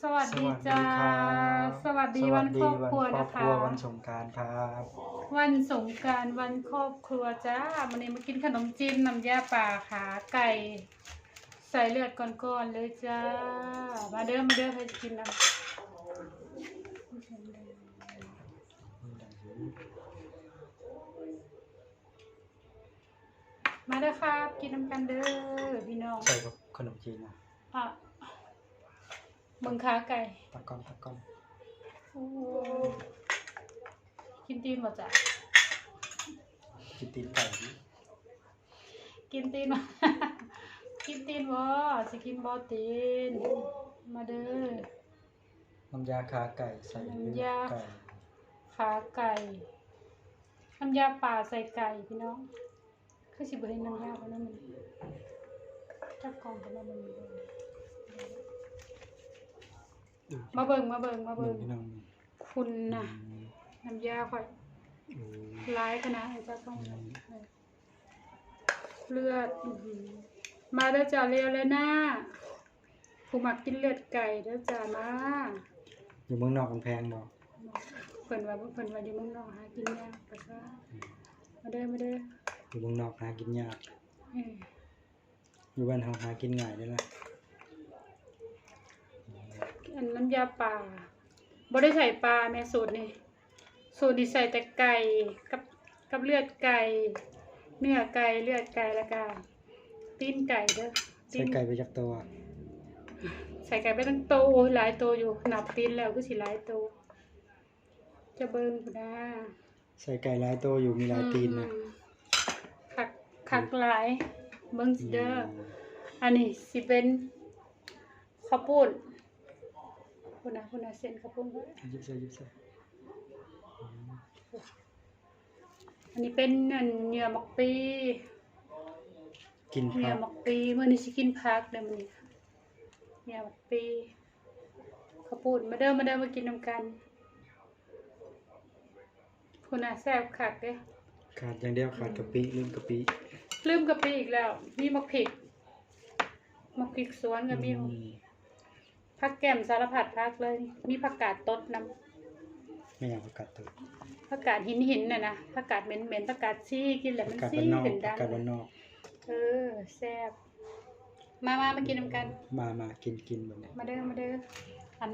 สวัสดีจ้า สวัสดีวันครอบครัวสวันะสดีคะวันครอบครัววันสงกรารครับ วันสงกรารวันครอบครัวจ้าวันนี้มากินขนมจีนน้ำยาป่าขาไก่ ใส่เลือดก่อนๆเลยจ้า มาเด้อมาเด้อใครจะกินนะมาเด้อครับ กินน้ำกันเด้อพี่น้อง ใส่กับขนมจีนนะอะ เบิ่งขาไก่ตะก้อนตะก้อนโอ้กินตีนบ่จ้ะกินตีนไก่ดิกินตีนบ่ กินตีนบ่สิกินบ่ตีน มาเด้อ น้ำยาคาไก่ใส่เลือน้ำยาดไก่ขาไก่น้ำยาป่าใส่ไก่พี่น้องคือสิบ่ได้น้ำยาบ่นั่นมันจักกล่องกันแล้วมันบ่ มาเบิ่งมาเบิ่งมาหนึ่เบิ่งงพี่น้องคุณน่ะน้ำยาค่อยอืมร้ายขนาดไหนจ้าต้องอืมเลือดอื้อหือมาเด้อจ้าเร็วเลยนะผู้มักกินเลือดไก่เด้อจ้ามาอยู่เมืองนอกมันแพงเนาะเพิ่นว่าเพิ่นว่าอยู่เมืองนอกหากินยากไปซะมาเด้อมาเด้ออยู่เมืองนอกหากินยากเอ้ยอยู่บ้านเฮาหากินง่ายได้ละ อันน้ำยาป่าบ่ได้ใส่ปลาแม่สูตรนี่สูตรนี่ใส่แต่ไก่กับกับเลือดไก่ เนื้อไก่เลือดไก่แล้วก็ตีนไก่เด้อตีใส่นไก่ไปจากตัวใส่ไก่ไปตั้งโตโอ้ยหลายโตอยู่นับตีนแล้วก็สิหลายโตจะเบิ่งพุ่นนะใส่ไก่หลายตัวอยู่มีหลายตีนนะอืมคักคักหลายเบิ่งสิเด้อออันนี้สิเป็นข้าวปุ้น พุ่นนะพุ่นนะเส้นข้าวปุ้นยิบใส่ยิบใส่อันนี้เป็นอันเนื้อหมักปีกินเนื้ผัอกหมักปีมื้อนี้สิกินผักเด้อมื้อนี้เนื้อหมักปีข้าวปุ้นมาเด้อมาเด้อมากินนำกันพุ่นน่ะแซ่บคักเด้ขาดอย่างเดียวขาดกะปิลืมกะปิลืมกะปิอีกแล้ว มีมะพริกมะพริกสวนก็มีอืม ผักแก้มสารพัดผักเลย มีผักกาดตดนำไม่อยากประกาศตัวผักกาดหินหินน่ะนะผักกาดเหม็นเหม็นผักกาดซี่กินแล้วปมัระนกาศซี่บ้านนอกเป็นปดัระงกาศบ้านนอก เออแซ่บมามามากินนำกัน มามากินกินแบบนี้มาเด้อมาเด้ออัน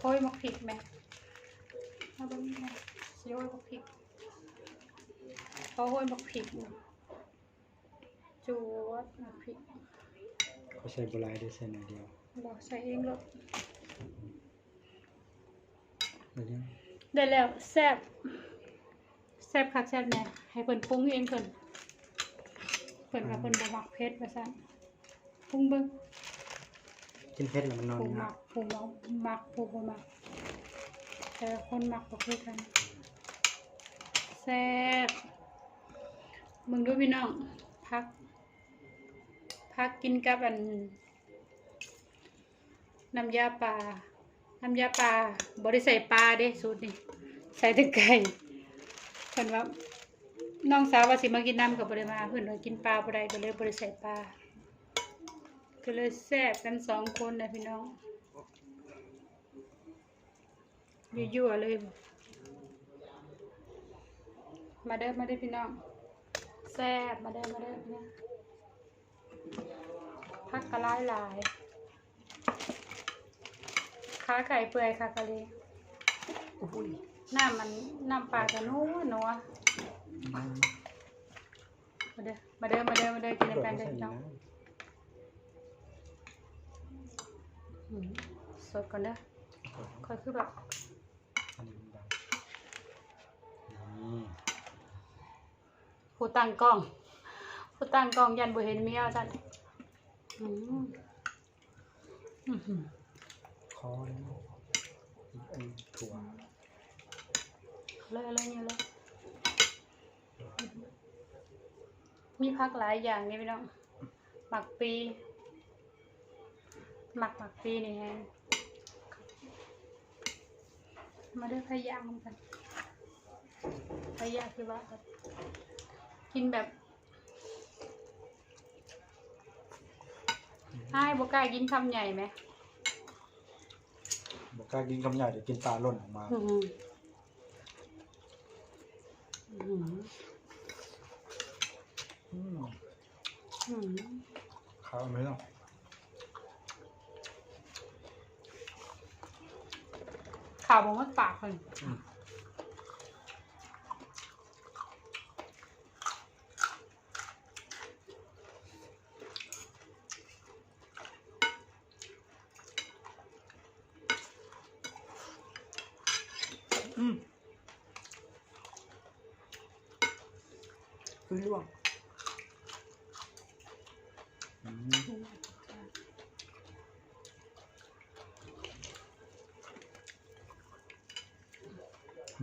โอ้ยมะพริกแม่มาเบิ่งแม่สิโอ้ยมะพริกเขาโอ้ยมะพริกจวดมะพริกเขาใส่โบราณด้วยใส่หน่อยเดียว บอกใส่เองเลยเดี๋ยวนี้ได้แล้วแซ่บแซ่บคักแซ่บแน่ให้เพิ่นปรุงเองเพิ่นเพิ่นว่าเพิ่นบ่มักเผ็ดว่าซั่นปรุงเบิ่งกินเผ็ดแล้วมันนอนผู้ยามักกผู้บ่มักผู้บ่มักแต่ละคนมักบ่คือกันแซ่บมึงดูพี่น้องพักพักกินกับอัน น้ำยาปลา น้ำยาปลาบ่ได้ใส่ปลาเด้สูตรนี้ใส่แต่ไก่เพิ่นว่าน้องสาวว่าสิมากินน้ำกับบ่ได้มาเพิ่นว่ากินปลาบ่ได้ก็เลยบ่ได้ใส่ปลาก็เลยแซ่บกันสองคนนะพี่น้องยั่วๆเลย มาเด้อมาเด้อพี่น้อง แซ่บมาเด้อมาเด้อพี่น้องพักกระหลายหลาย ขาไก่เปื่อยค่ะกะเลยน้ำมันน้ำปลาจะนัวนัวมาเด้อมาเด้อมาเด้อมาเด้อกินน้ำกันเด้อพี่น้องอืมสดก่อนเด้อค่อยคือแบบอันนี้มันดังนี่ผู้ตั้งกล้องผู้ตั้งกล้องยันบ่เห็นเมียจันอืมอื้อหือ อันถั่วเอาเลยเอาเลยเนี่ยเลยมีพักหลายอย่างนี่พี่น้องหมักปีหมักหมักปีนี่ไงมาด้วยพยางกันพยางคือว่ากินแบบให้บกล้ากินคำใหญ่ไหม บอกกล้ากินคำใหญ่เดี๋ยวกินปลาหล่นออกมา อืมอืมอืมอืมข้าวไหมเนาะข่าวบอกว่าปากคนอืม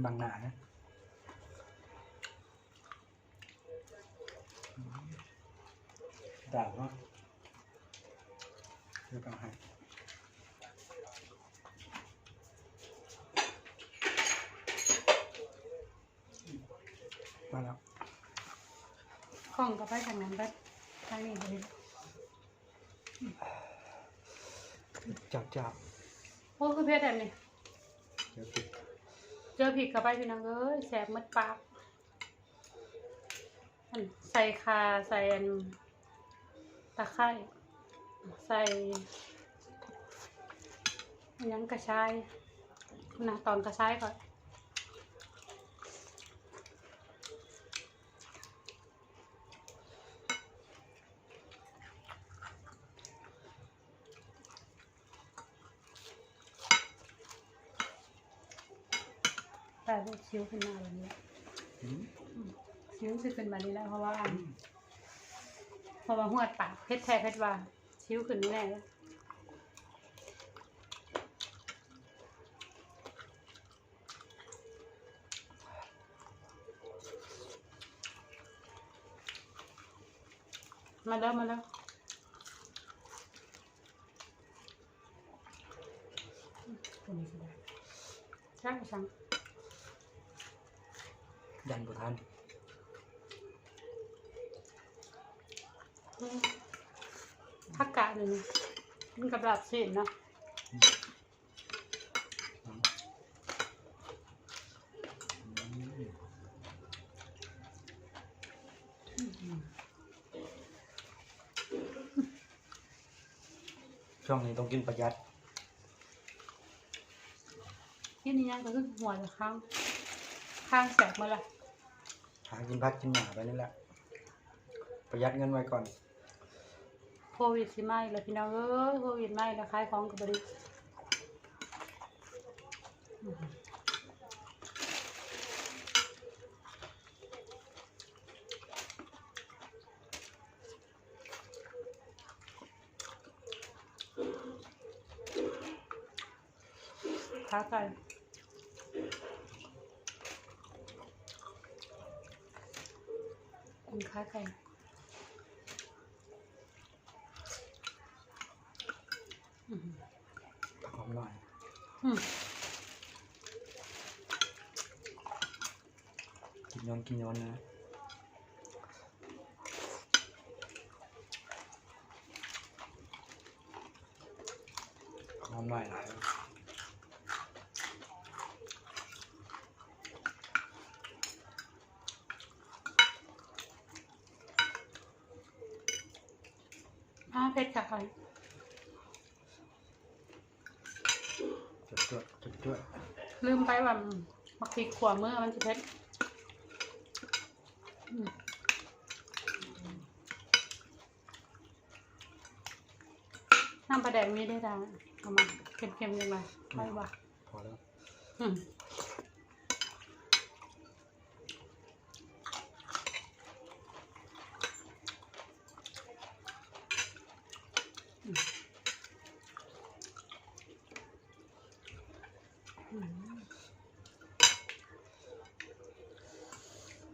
บางหนานะอืมด่าว่าเรียกเอาให้มาแล้วกล้องก็ไปทางนั้นไปทางนี้เลยจับจับโอ้คือเพชรแบบนี้เดี๋ยวติดเจอผิดกับไปพี่น้องเอ้ยแสบมัดปากใส่คาใส่อันตะไคร้ใส่ยังกระชายนะตอนกระชายก่อน แต่พวกชิวขึ้นมาแบบนี้อืมชิวจะขึ้นมานี้แล้ว เพราะว่าเพราะว่าหัวดปากเพชรแท้เพชรว่าชิวขึ้นแน่เลยมาแล้วมาแล้วตัวนี้สิได้ช่างช่าง ยันบุทันผักกาดนี่มันกับลาบสินเนาะช่วงนี้ต้องกินประหยัดที่นี่ก็คือหัวจะข้างข้างแสบมาละ หากินพักกินหมาไปนี่แหละ ประหยัดเงินไว้ก่อนโควิดสิมาอีกแล้วพี่น้องเอ้ยโควิดมาอีกแล้วขายของกับบริขาไก่คุณ ขาไก่อืมผักหอมหน่อยอืมกินย้อนกินย้อนนะผักหอมหน่อยหลาย อ่าเพชรค่ะ จุดด้วยลืมไปว่ามักพริกขัวเมื่อมันจะเผ็ดอืมน้ำปลาแดงมีได้ดังเอามาเค็มๆยังไงไม่ว่าพอแล้ว อืม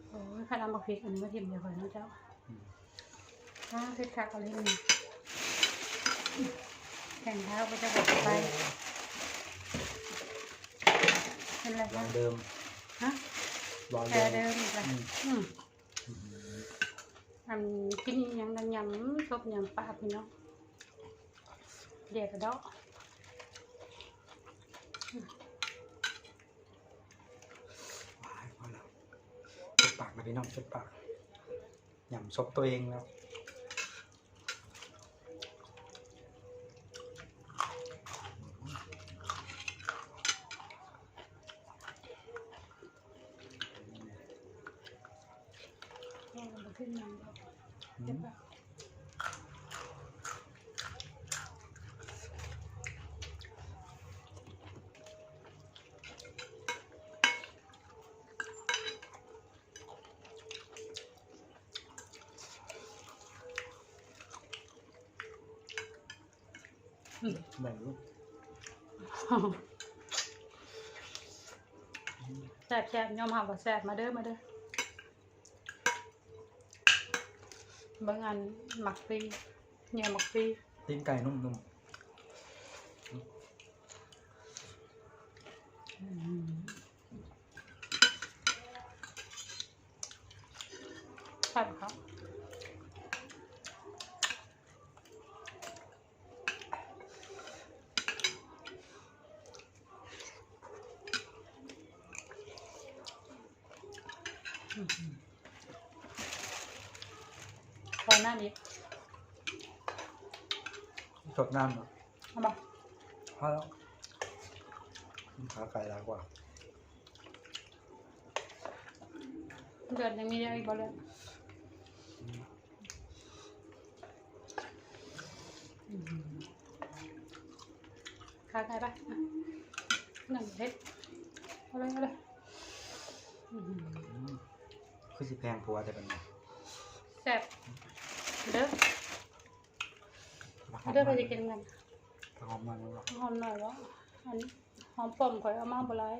โอ้ยข้าน้ำบักพริกอันนี้มาทิมเดียวกันนะเจ้าอืมถ้าเพชรคักเอาเลยนี่แข่งเท้าก็จะหดไปเป็นไรลอคะงเดิมฮะลองแค่เดิมเดิมอีกแล้วอืมอืมอืมอันกินหยังดังยำชบยำปลาพี่น้องเดี๋ยวกระเดาะ พี่น้องชุดปากหย่ำซบตัวเองแล้ว เอามาขึ้นมาแล้ว อื เดี๋ยว ม ก่อน แบ่งลูกแซ่บแซ่บยอมหับว่าแซ่บมาเด้อมาเด้อเบิ่งอันหมักฟรีเนี่ยหมักฟรีตีนไก่นุ่มใช่ครับ พอหน้านี้ๆสดน้ำเนาะเอามาพอแล้วขาไก่ลากว่าเดือดยังมีอะไรอีกบ่เลยขาไก่ปะอะหนึ่งเล็ดเอาเลยเอาเลยอื้อหืออืมคือสิแพงผัวแต่เป็นไงแซ่บ เด้อเด้อไปจะกินกันหอมมากเลยว่ะหอมหน่อยวะอันนี้หอมป่อมข่อยเอามาบ่หลาย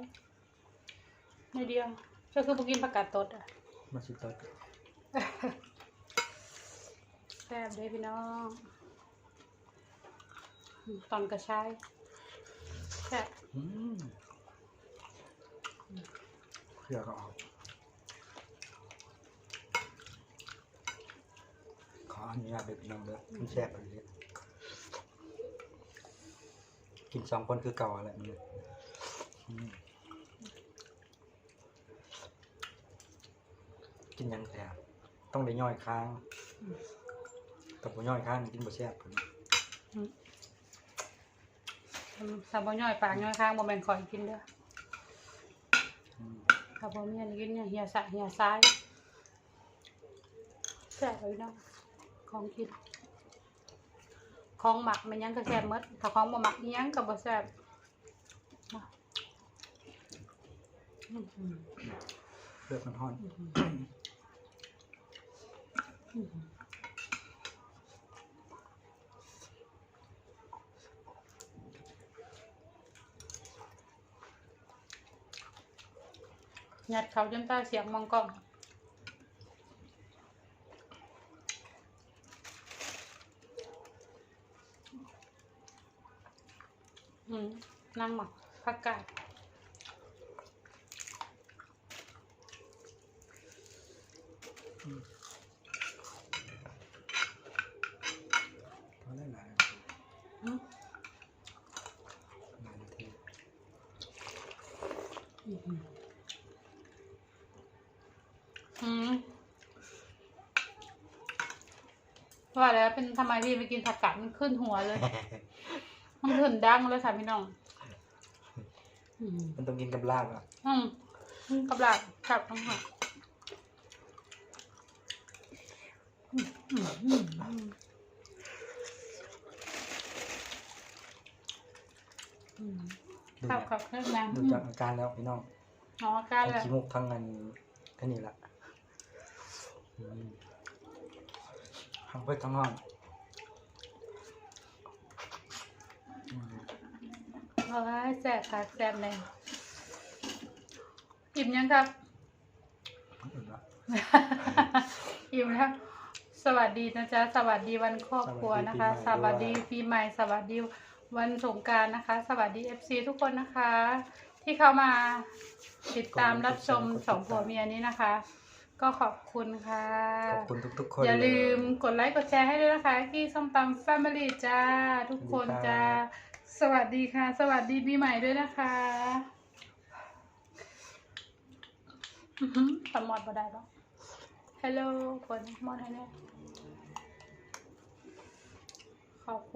ในเดียวก็คือบ่กินผักกาดตดอะมาสิตดแซ่บเด้อพี่น้องอืมตอนกระชายแซ่บอืมเพื่อก็ออก ขออนุญาตไปพี่น้องเด้อมันแซ่บไปเลยกินสองคนคือเก่าอะไรนเลยกินยังแซ่บต้องได้ย่อยค้างกับบ่ย่อยค้างกินบ่แซ่บพุ่นสาบย่อยปากย่อยข้างบ่แม่นข่อยกินเด้ออืมถ้าบ่มีอันกินเนี่ยเหี่ยสะเหี่ยซ้ายแซ่บเลยเนาะ ของกินของหมักมันยังก็แซ่บหมดถ้าของบ่หมักอิหยังก็บ่แซ่บเนาะอื้อหือเลือดมันฮ้อนอื้อหืออื้อหือยัดเขาจนตาเสียงมองกล้อง น้ำหมักผักกาดพอได้หลายอืมหลายนาทีอืมอืมว่าแล้วเป็นทำไมพี่ไปกินผักกาดมันขึ้นหัวเลย มันขึ้นดังเลยค่ะพี่น้องอืมมันต้องกินกับลาบอะอืมกับหลักกับทั้งหักอืมอืมอืมอืมอืมดูขับจากขับเครื่องแรงดูจากอาการแล้วพี่น้องอ๋อการทั้งเลยขี้มูกทั้งเงินแค่นี้ละอืมทั้งเพื่ทั้งห้องอืม เอาไว้แสบค่ะแสบเลยอิ่มยังครับอื่นละอิ่มแล้วสวัสดีนะจ๊ะ สวัสดีวันครอบครัวนะคะสสวัวัสสดีดีปีปีใหใหม่ม่ สวัสดีวันสงกรารนะคะ สวัสดีเอฟซีทุกคนนะคะ ที่เข้ามาติดตามรับชมสองผัวเมียนี้นะคะ ก็ขอบคุณค่ะ ขอบคุณทุกๆคนอย่าลืมเกดไลค์กดแชร์ให้ด้วยนะคะที่ส้มตำแฟมิลี่จ้า ทุกคนสวัสดีครับจ้า สวัสดีค่ะ สวัสดีปีใหม่ด้วยนะคะอื้อหือมอดบ่ได้ปะฮัลโหลคนมอนให้แน่ขอบคุณ